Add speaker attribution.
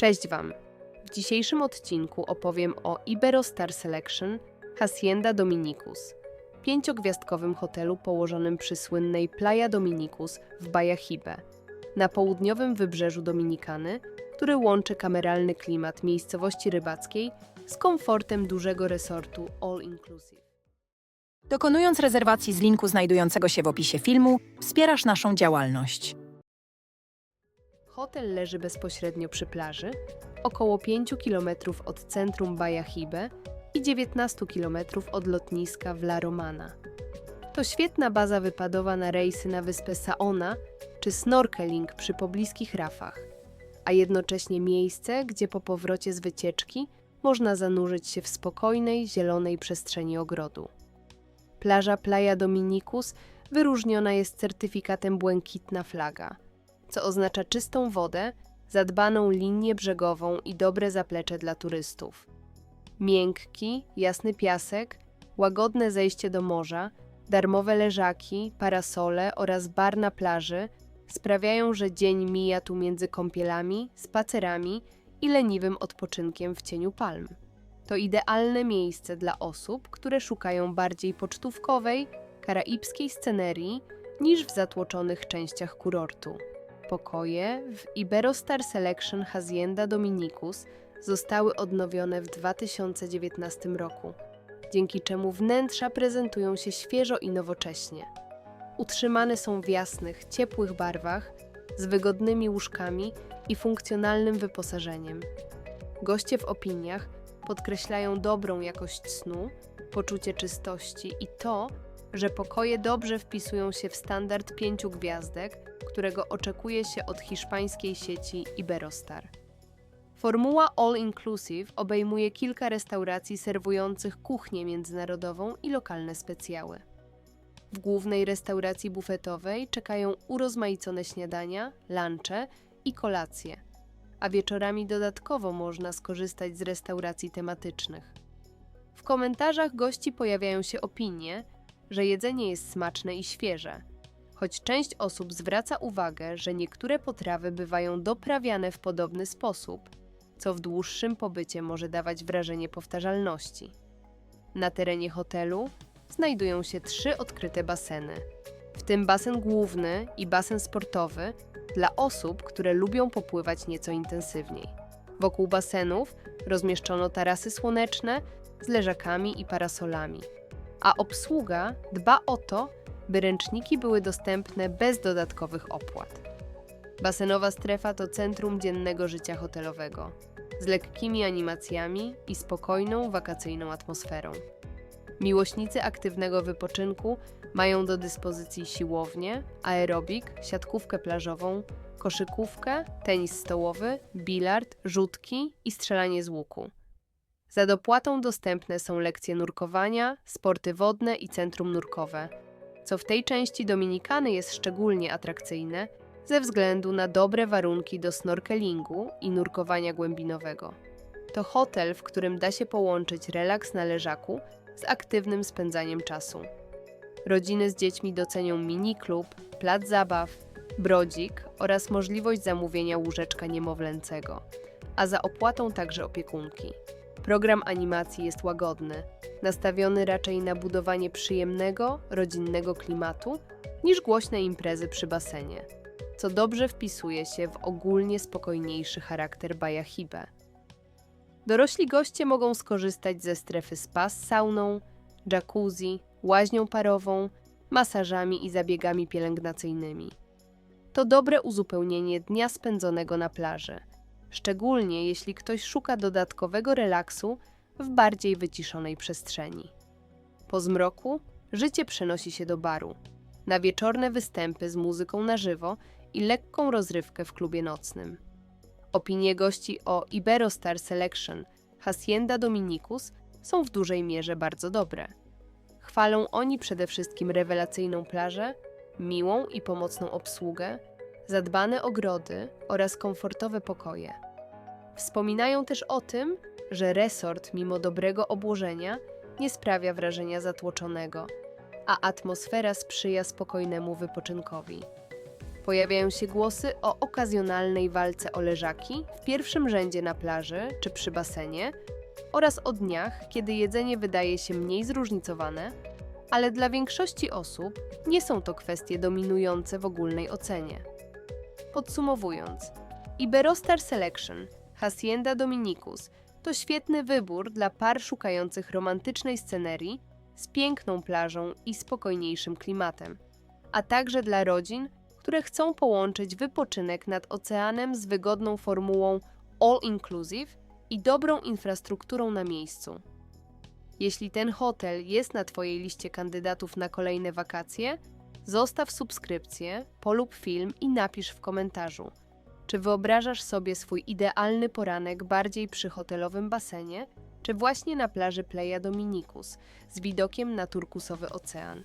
Speaker 1: Cześć Wam! W dzisiejszym odcinku opowiem o Iberostar Selection Hacienda Dominicus, pięciogwiazdkowym hotelu położonym przy słynnej Playa Dominicus w Bajahibe, na południowym wybrzeżu Dominikany, który łączy kameralny klimat miejscowości rybackiej z komfortem dużego resortu all inclusive.
Speaker 2: Dokonując rezerwacji z linku znajdującego się w opisie filmu, wspierasz naszą działalność.
Speaker 1: Hotel leży bezpośrednio przy plaży, około 5 km od centrum Bajahibe i 19 km od lotniska w La Romana. To świetna baza wypadowa na rejsy na wyspę Saona czy snorkeling przy pobliskich rafach, a jednocześnie miejsce, gdzie po powrocie z wycieczki można zanurzyć się w spokojnej, zielonej przestrzeni ogrodu. Plaża Playa Dominicus wyróżniona jest certyfikatem Błękitna Flaga – co oznacza czystą wodę, zadbaną linię brzegową i dobre zaplecze dla turystów. Miękki, jasny piasek, łagodne zejście do morza, darmowe leżaki, parasole oraz bar na plaży sprawiają, że dzień mija tu między kąpielami, spacerami i leniwym odpoczynkiem w cieniu palm. To idealne miejsce dla osób, które szukają bardziej pocztówkowej, karaibskiej scenerii niż w zatłoczonych częściach kurortu. Pokoje w Iberostar Selection Hacienda Dominicus zostały odnowione w 2019 roku, dzięki czemu wnętrza prezentują się świeżo i nowocześnie. Utrzymane są w jasnych, ciepłych barwach, z wygodnymi łóżkami i funkcjonalnym wyposażeniem. Goście w opiniach podkreślają dobrą jakość snu, poczucie czystości i to, że pokoje dobrze wpisują się w standard pięciu gwiazdek, którego oczekuje się od hiszpańskiej sieci Iberostar. Formuła All Inclusive obejmuje kilka restauracji serwujących kuchnię międzynarodową i lokalne specjały. W głównej restauracji bufetowej czekają urozmaicone śniadania, lunche i kolacje, a wieczorami dodatkowo można skorzystać z restauracji tematycznych. W komentarzach gości pojawiają się opinie, że jedzenie jest smaczne i świeże, choć część osób zwraca uwagę, że niektóre potrawy bywają doprawiane w podobny sposób, co w dłuższym pobycie może dawać wrażenie powtarzalności. Na terenie hotelu znajdują się trzy odkryte baseny, w tym basen główny i basen sportowy dla osób, które lubią popływać nieco intensywniej. Wokół basenów rozmieszczono tarasy słoneczne z leżakami i parasolami, a obsługa dba o to, by ręczniki były dostępne bez dodatkowych opłat. Basenowa strefa to centrum dziennego życia hotelowego, z lekkimi animacjami i spokojną, wakacyjną atmosferą. Miłośnicy aktywnego wypoczynku mają do dyspozycji siłownię, aerobik, siatkówkę plażową, koszykówkę, tenis stołowy, bilard, rzutki i strzelanie z łuku. Za dopłatą dostępne są lekcje nurkowania, sporty wodne i centrum nurkowe, co w tej części Dominikany jest szczególnie atrakcyjne ze względu na dobre warunki do snorkelingu i nurkowania głębinowego. To hotel, w którym da się połączyć relaks na leżaku z aktywnym spędzaniem czasu. Rodziny z dziećmi docenią mini klub, plac zabaw, brodzik oraz możliwość zamówienia łóżeczka niemowlęcego, a za opłatą także opiekunki. Program animacji jest łagodny, nastawiony raczej na budowanie przyjemnego, rodzinnego klimatu niż głośne imprezy przy basenie, co dobrze wpisuje się w ogólnie spokojniejszy charakter Bajahibe. Dorośli goście mogą skorzystać ze strefy spa z sauną, jacuzzi, łaźnią parową, masażami i zabiegami pielęgnacyjnymi. To dobre uzupełnienie dnia spędzonego na plaży – szczególnie jeśli ktoś szuka dodatkowego relaksu w bardziej wyciszonej przestrzeni. Po zmroku życie przenosi się do baru, na wieczorne występy z muzyką na żywo i lekką rozrywkę w klubie nocnym. Opinie gości o Iberostar Selection Hacienda Dominicus są w dużej mierze bardzo dobre. Chwalą oni przede wszystkim rewelacyjną plażę, miłą i pomocną obsługę, zadbane ogrody oraz komfortowe pokoje. Wspominają też o tym, że resort, mimo dobrego obłożenia, nie sprawia wrażenia zatłoczonego, a atmosfera sprzyja spokojnemu wypoczynkowi. Pojawiają się głosy o okazjonalnej walce o leżaki w pierwszym rzędzie na plaży czy przy basenie oraz o dniach, kiedy jedzenie wydaje się mniej zróżnicowane, ale dla większości osób nie są to kwestie dominujące w ogólnej ocenie. Podsumowując, Iberostar Selection Hacienda Dominicus to świetny wybór dla par szukających romantycznej scenerii z piękną plażą i spokojniejszym klimatem, a także dla rodzin, które chcą połączyć wypoczynek nad oceanem z wygodną formułą all-inclusive i dobrą infrastrukturą na miejscu. Jeśli ten hotel jest na Twojej liście kandydatów na kolejne wakacje, zostaw subskrypcję, polub film i napisz w komentarzu, czy wyobrażasz sobie swój idealny poranek bardziej przy hotelowym basenie, czy właśnie na plaży Playa Dominicus z widokiem na turkusowy ocean.